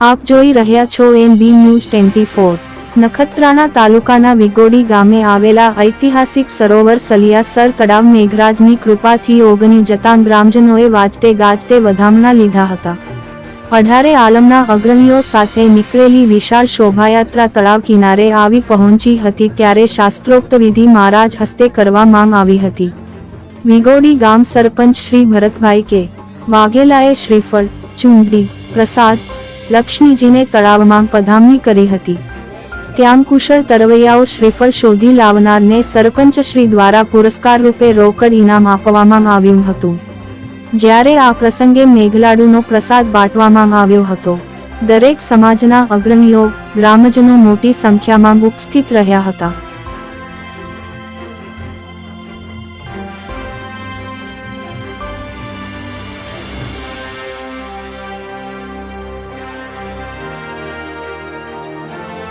આપ જોઈ રહ્યા છો N B news twenty Nakhatrana તાલુકાના વિગોડી ગામે આવેલા ઐતિહાસિક સરોવર સલિયાસર તળાવ મેઘરાજની કૃપાથી ઓગની જતાં ગ્રામજનોએ વાજતે ગાજતે વધામણા લીધા હતા. અઢારે આલમના અગ્રણીઓ સાથે નીકળેલી વિશાળ શોભાયાત્રા તળાવ કિનારે આવી પહોંચી હતી ત્યારે શાસ્ત્રોક્ત વિધિ મહારાજ હસ્તે કરવામાં આવી હતી. વિગોડી ગામ સરપંચ શ્રી ભરતભાઈ કે. વાઘેલાએ શ્રીફળ ચુંડી પ્રસાદ લક્ષ્મીજીને તળાવમાં પધામણી કરી હતી. ત્યાં કુશળ તરવૈયાઓ શ્રીફળ શોધી લાવનારને સરપંચ શ્રી દ્વારા પુરસ્કાર રૂપે રોકડ ઇનામ આપવામાં આવ્યું હતું. જ્યારે આ પ્રસંગે મેઘલાડુનો પ્રસાદ બાંટવામાં આવ્યો હતો. દરેક સમાજના અગ્રણીઓ, ગ્રામજનો મોટી સંખ્યામાં ઉપસ્થિત રહ્યા હતા.